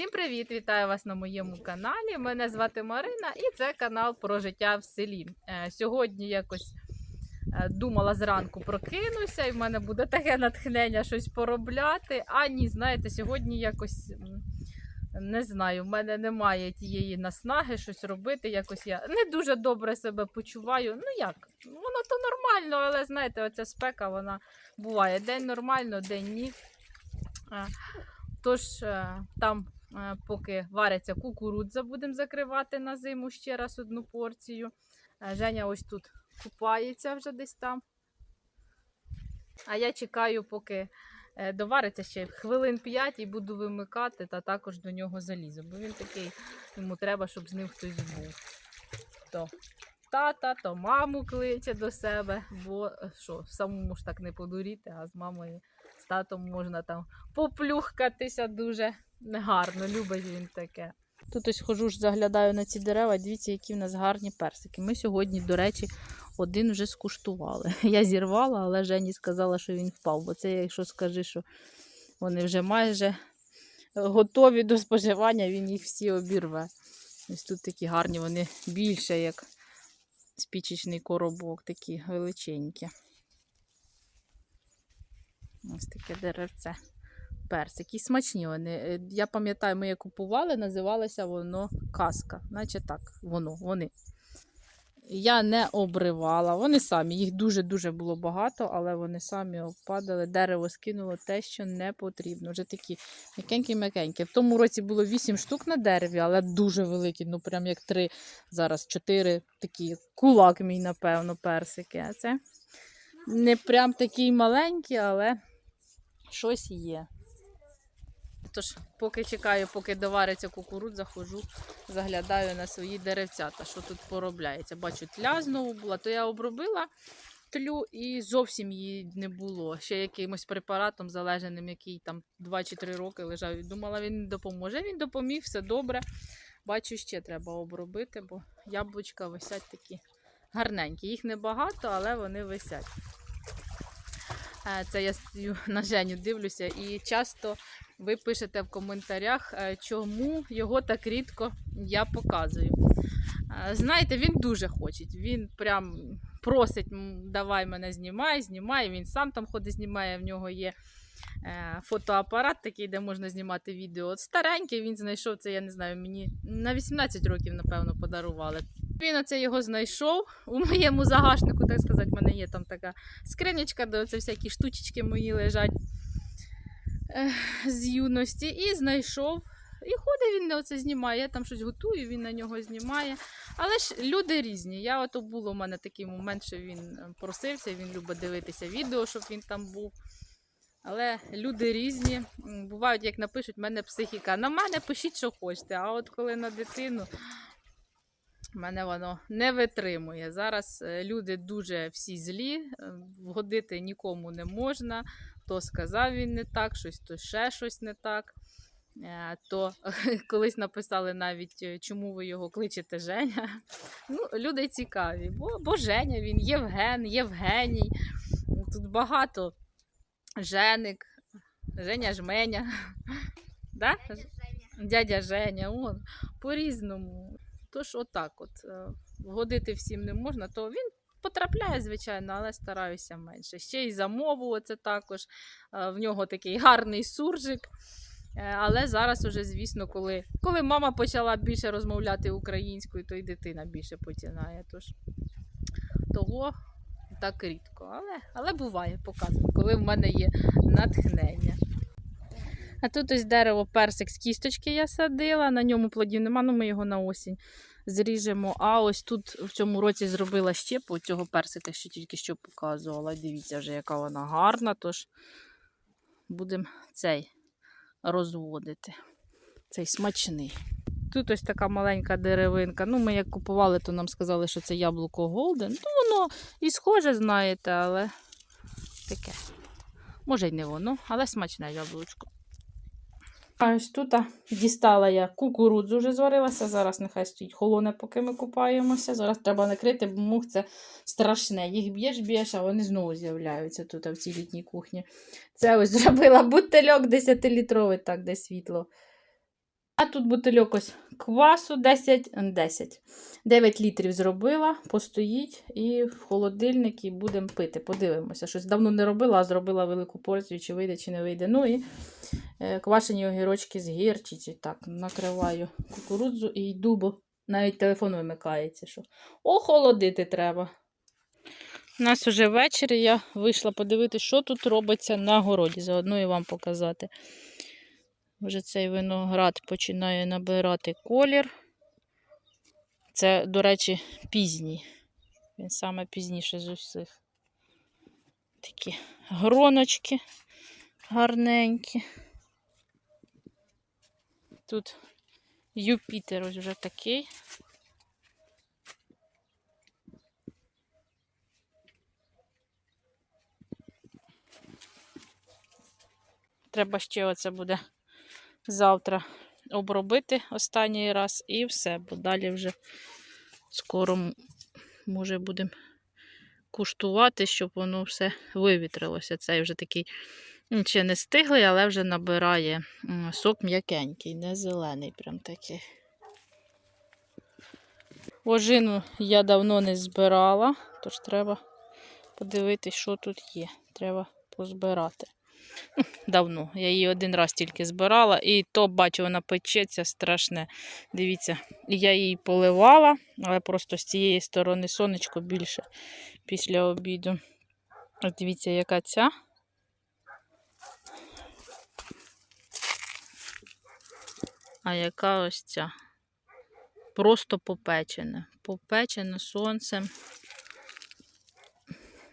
Всім привіт! Вітаю вас на моєму каналі. Мене звати Марина і це канал про життя в селі. Е, Сьогодні якось е, думала зранку прокинуся, і в мене буде таке натхнення щось поробляти. А ні, знаєте, сьогодні якось не знаю, в мене немає тієї наснаги щось робити. Якось я не дуже добре себе почуваю. Ну як, воно то нормально, але знаєте, оця спека вона буває. День нормально, день ні. Е, Тож там, поки вариться кукурудза, будемо закривати на зиму ще раз одну порцію. Е, Женя ось тут купається вже десь там. А я чекаю, поки е, довариться ще хвилин 5 і буду вимикати, та також до нього залізу. Бо він такий, йому треба, щоб з ним хтось був. То тата, то маму кличе до себе, бо е, що, самому ж так не подуріти, а з мамою, з татом можна там поплюхкатися дуже гарно, любить він таке. Тут ось хожу ж заглядаю на ці дерева, дивіться, які в нас гарні персики. Ми сьогодні, до речі, один вже скуштували. Я зірвала, але Жені сказала, що він впав, бо це, якщо скажи, що вони вже майже готові до споживання, він їх всі обірве. Ось тут такі гарні, вони більше, як спічечний коробок, такі величенькі. Ось таке деревце. Персики. Смачні вони. Е, Я пам'ятаю, ми її купували, називалося воно каска. Наче так, воно, вони. Я не обривала. Вони самі. Їх дуже-дуже було багато, але вони самі опадали. Дерево скинуло те, що не потрібно. Вже такі м'якенькі-м'якенькі. В тому році було 8 штук на дереві, але дуже великі. Ну, прям як три, зараз 4 такі. Кулак мій, напевно, персики. А це не прям такі маленькі, але щось є. Тож, поки чекаю, поки довариться кукурудза, хожу, заглядаю на свої деревцята, що тут поробляється. Бачу, тля знову була, то я обробила тлю і зовсім її не було. Ще якимось препаратом залежаним, який там 2 чи 3 роки лежав. Думала, він допоможе. Він допоміг, все добре. Бачу, ще треба обробити, бо яблучка висять такі гарненькі. Їх небагато, але вони висять. Е, Це я на Женю дивлюся і часто ви пишете в коментарях, е, чому його так рідко я показую. Е, Знаєте, він дуже хоче. Він прям просить, давай мене знімай, знімай. Він сам там ходить, знімає. В нього є е, фотоапарат такий, де можна знімати відео. От старенький він знайшов це, я не знаю, мені на 18 років, напевно, подарували. Він оце його знайшов у моєму загашнику, так сказати, в мене є там така скринячка, де оце всякі штучечки мої лежать з юності. І знайшов. І ходить він на оце знімає. Я там щось готую, він на нього знімає. Але ж люди різні. Я ото було у мене такий момент, що він е, просився, він любить дивитися відео, щоб він там був. Але люди різні. Бувають, як напишуть, в мене психіка. На мене пишіть, що хочете. А от коли на дитину, мене воно не витримує. Зараз е, люди дуже всі злі, е, вгодити нікому не можна. То сказав він не так, щось, то ще щось не так. Е, То колись написали навіть, е, чому ви його кличете Женя. Ну, люди цікаві, бо, бо Женя він, Євген, Євгеній. Тут багато Женик, Женя Жменя. Да? Дядя Женя, он, по-різному. Тож, отак от. е, Вгодити всім не можна, то він потрапляє, звичайно, але стараюся менше. Ще й за мову, оце також. Е, В нього такий гарний суржик. Е, Але зараз уже, звісно, коли, коли мама почала більше розмовляти українською, то й дитина більше починає. Тож того так рідко. Але, але буває, показую, коли в мене є натхнення. А тут ось дерево персик з кісточки я садила, на ньому плодів нема, ну ми його на осінь зріжемо. А ось тут в цьому році зробила щепу цього персика, що тільки що показувала. Дивіться вже, яка вона гарна, тож будемо цей розводити. Цей смачний. Тут ось така маленька деревинка. Ну, ми як купували, то нам сказали, що це яблуко Голден. Ну, воно і схоже, знаєте, але таке. Може, й не воно, але смачне яблучко. А ось тут дістала я кукурудзу, вже зварилася. Зараз нехай стоїть холоне, поки ми купаємося. Зараз треба накрити, бо мух це страшне. Їх б'єш, б'єш, а вони знову з'являються тут в цій літній кухні. Це ось зробила бутильок 10-літровий, так, де світло. А тут бутильок ось квасу 10, 10. 9 літрів зробила, постоїть і в холодильник і будемо пити. Подивимося. Щось давно не робила, а зробила велику порцію, чи вийде, чи не вийде. Ну і е, квашені огірочки з гірчицю. Так, накриваю кукурудзу і йду, бо навіть телефон вимикається. що Охолодити треба. У нас уже ввечері я вийшла подивитися, що тут робиться на городі. Заодно і вам показати. Вже цей виноград починає набирати колір. Це, до речі, пізній. Він саме пізніше з усіх. Такі гроночки гарненькі. Тут Юпітер ось вже такий. Треба ще оце буде завтра обробити останній раз і все, бо далі вже скоро, може, будемо куштувати, щоб воно все вивітрилося. Цей вже такий ще не стиглий, але вже набирає сок м'якенький, не зелений, прям такий. Ожину я давно не збирала, тож треба подивитись, що тут є. Треба позбирати. Давно. Я її один раз тільки збирала, і то, бачу, вона печеться страшне. Дивіться, я її поливала, але просто з цієї сторони сонечко більше після обіду. От дивіться, яка ця. А яка ось ця? Просто попечене. Попечене сонцем.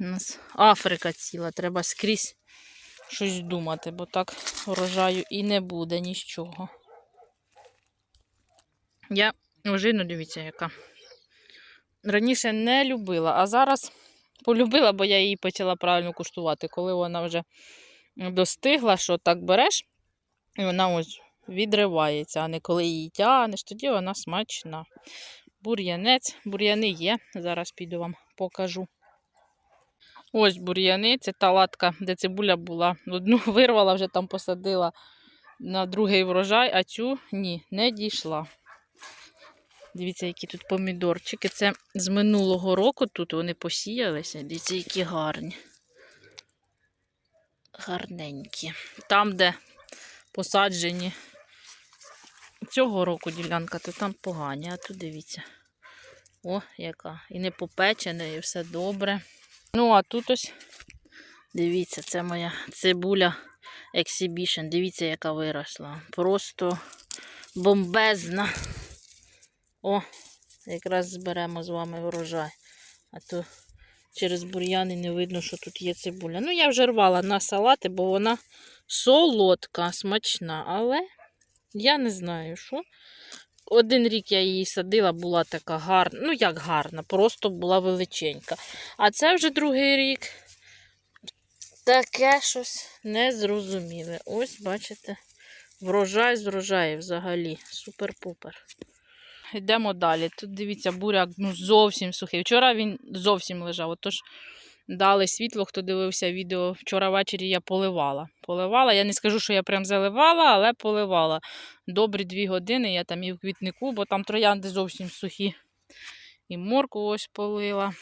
У нас Африка ціла, треба скрізь щось думати, бо так врожаю і не буде нічого. Я ожину, дивіться, яка. Раніше не любила, а зараз полюбила, бо я її почала правильно куштувати. Коли вона вже достигла, що так береш, і вона ось відривається, а не коли її тянеш, тоді вона смачна. Бур'янець, бур'яни є. Зараз піду вам покажу. Ось бур'яни, це та латка, де цибуля була. Одну вирвала, вже там посадила на другий врожай, а цю ні, не дійшла. Дивіться, які тут помідорчики. Це з минулого року тут вони посіялися. Дивіться, які гарні. Гарненькі. Там, де посаджені цього року ділянка, то там погані, а тут дивіться. О, яка. І не попечена, і все добре. Ну, а тут ось, дивіться, це моя цибуля Exhibition. Дивіться, яка виросла. Просто бомбезна. О, якраз зберемо з вами врожай. А то через бур'яни не видно, що тут є цибуля. Ну, я вже рвала на салати, бо вона солодка, смачна, але я не знаю, що. Один рік я її садила, була така гарна. Ну, як гарна, просто була величенька. А це вже другий рік. Таке щось незрозуміле. Ось, бачите, врожай з врожаю взагалі. Супер-пупер. Йдемо далі. Тут дивіться, буряк ну, зовсім сухий. Вчора він зовсім лежав. Отож, дали світло, хто дивився відео. Вчора ввечері я поливала. Поливала. Я не скажу, що я прям заливала, але поливала. Добрі дві години я там і в квітнику, бо там троянди зовсім сухі. І морку ось полила.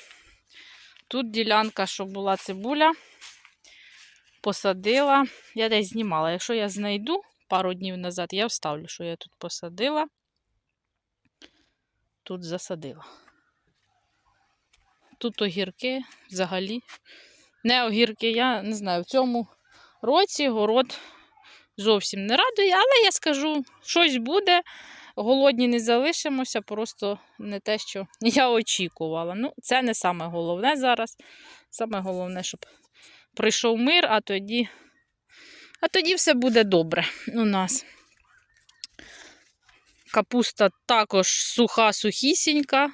Тут ділянка, що була цибуля, посадила. Я десь знімала. Якщо я знайду пару днів назад, я вставлю, що я тут посадила. Тут засадила. Тут огірки взагалі. Не огірки, я не знаю, в цьому році город зовсім не радує, але я скажу, щось буде. Голодні не залишимося, просто не те, що я очікувала. Ну, це не саме головне зараз. Саме головне, щоб прийшов мир, а тоді, а тоді все буде добре у нас. Капуста також суха, сухісінька.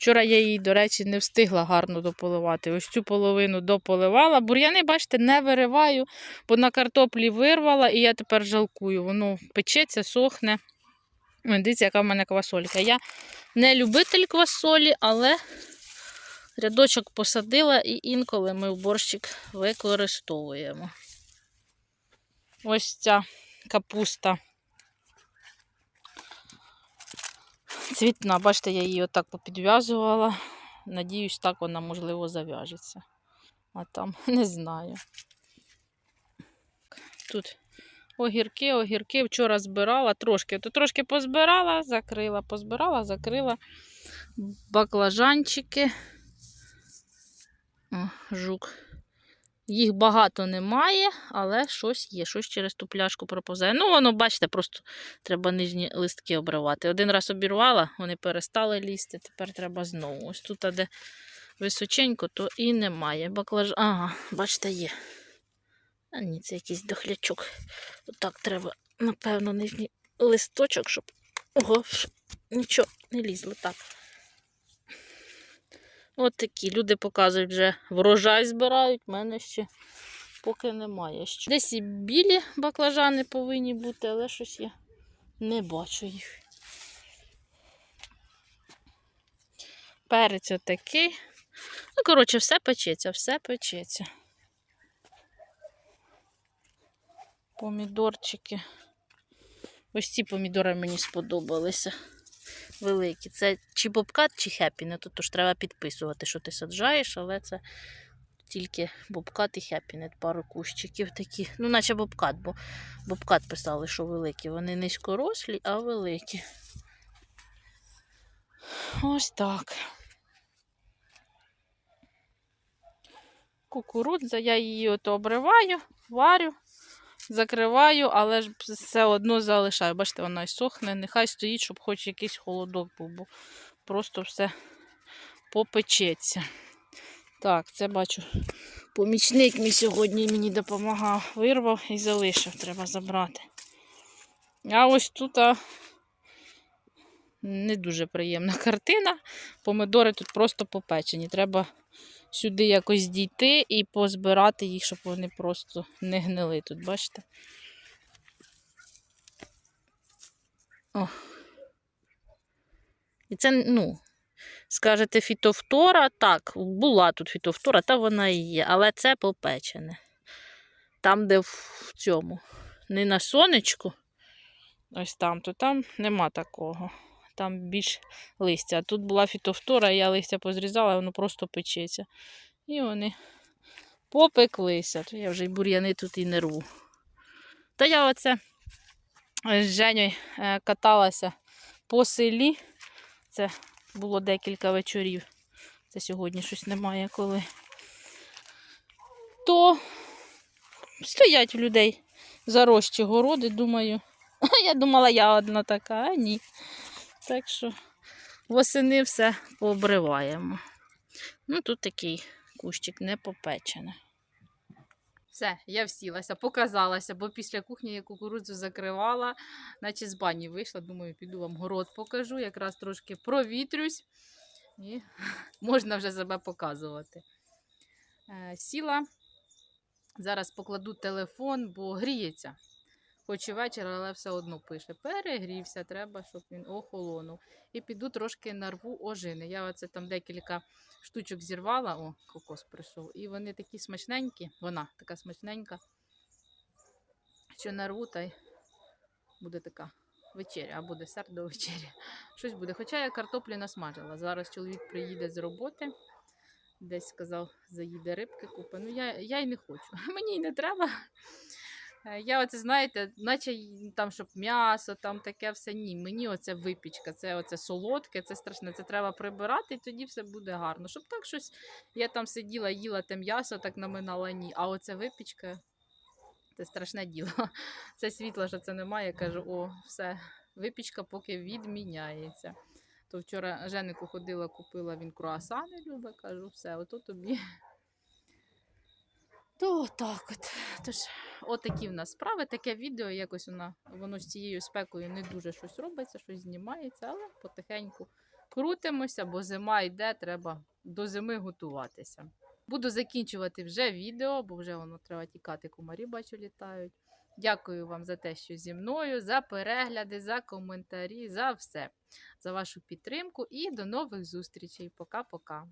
Вчора я її, до речі, не встигла гарно дополивати. Ось цю половину дополивала. Бур'яни, бачите, не вириваю, бо на картоплі вирвала, і я тепер жалкую. Воно печеться, сохне. Дивіться, яка в мене квасолька. Я не любитель квасолі, але рядочок посадила і інколи ми в борщик використовуємо. Ось ця капуста цвітна. Бачите, я її отак попідв'язувала. Надіюсь, так вона, можливо, зав'яжеться. А там не знаю. Тут огірки, огірки вчора збирала трошки. То трошки позбирала, закрила, позбирала, закрила. Баклажанчики. О, жук. Їх багато немає, але щось є, щось через ту пляшку проповзає. Ну, воно, бачите, просто треба нижні листки обривати. Один раз обірвала, вони перестали лізти, тепер треба знову. Ось тут, де височенько, то і немає. Баклаж... Ага, бачите, є. А ні, це якийсь дохлячок. Отак треба, напевно, нижній листочок, щоб. Ого, нічого не лізло. Так. От такі люди показують вже врожай збирають, в мене ще поки немає. Ще. Десь і білі баклажани повинні бути, але щось я не бачу їх. Перець отакий. Ну, коротше, все печеться, все печеться. Помідорчики. Ось ці помідори мені сподобалися. Великі. Це чи бобкат, чи хеппі. Не то ж треба підписувати, що ти саджаєш, але це тільки бобкат і хеппінет, пару кущиків такі. Ну, наче бобкат, бо бобкат писали, що великі. Вони низькорослі, а великі. Ось так. Кукурудза, я її от обриваю, варю, закриваю, але ж все одно залишаю. Бачите, вона й сохне, нехай стоїть, щоб хоч якийсь холодок був, бо просто все попечеться. Так, це бачу. Помічник мій сьогодні мені допомагав, вирвав і залишив, треба забрати. А ось тут а, не дуже приємна картина. Помидори тут просто попечені. Треба сюди якось дійти і позбирати їх, щоб вони просто не гнили тут, бачите? О. І це, ну, скажете, фітофтора, так, була тут фітофтора, та вона і є, але це попечене. Там, де в цьому, не на сонечку, ось там, то там нема такого. Там більш листя. Тут була фітофтора, я листя позрізала, воно просто печеться. І вони попеклися. То я вже й бур'яни тут і не рву. Та я оце з Женєю е, каталася по селі. Це було декілька вечорів. Це сьогодні щось немає коли. То стоять в людей зарощі городи, думаю. Я думала, я одна така, а ні. Так що восени все пообриваємо. Ну, тут такий кущик не попечений. Все, я всілася, показалася, бо після кухні я кукурудзу закривала, наче з бані вийшла. Думаю, піду вам город покажу, якраз трошки провітрюсь і можна вже себе показувати. Е, Сіла, зараз покладу телефон, бо гріється. Хоч вечір, але все одно пише. Перегрівся, треба, щоб він охолонув. І піду трошки нарву ожини. Я оце там декілька штучок зірвала, о, кокос прийшов. І вони такі смачненькі, вона така смачненька, що нарву та й буде така вечеря або десерт до вечері. Щось буде. Хоча я картоплі насмажила. Зараз чоловік приїде з роботи. Десь сказав, заїде рибки купи. Ну, я, я й не хочу. Мені й не треба. Е, Я оце, знаєте, наче там, щоб м'ясо, там таке все ні. Мені оце випічка, це оце солодке, це страшне. Це треба прибирати, і тоді все буде гарно. Щоб так щось, я там сиділа, їла те м'ясо, так наминала ні. А оце випічка це страшне діло. Це світла, що це немає. Я кажу, о, все, випічка поки відміняється. То вчора Женику ходила, купила він круасани, любить, кажу, все, ото тобі. То так от. Тож, отакі в нас справи. Таке відео, якось воно, воно з цією спекою не дуже щось робиться, щось знімається, але потихеньку крутимося, бо зима йде, треба до зими готуватися. Буду закінчувати вже відео, бо вже воно треба тікати, комарі бачу, літають. Дякую вам за те, що зі мною, за перегляди, за коментарі, за все, за вашу підтримку і до нових зустрічей. Пока-пока.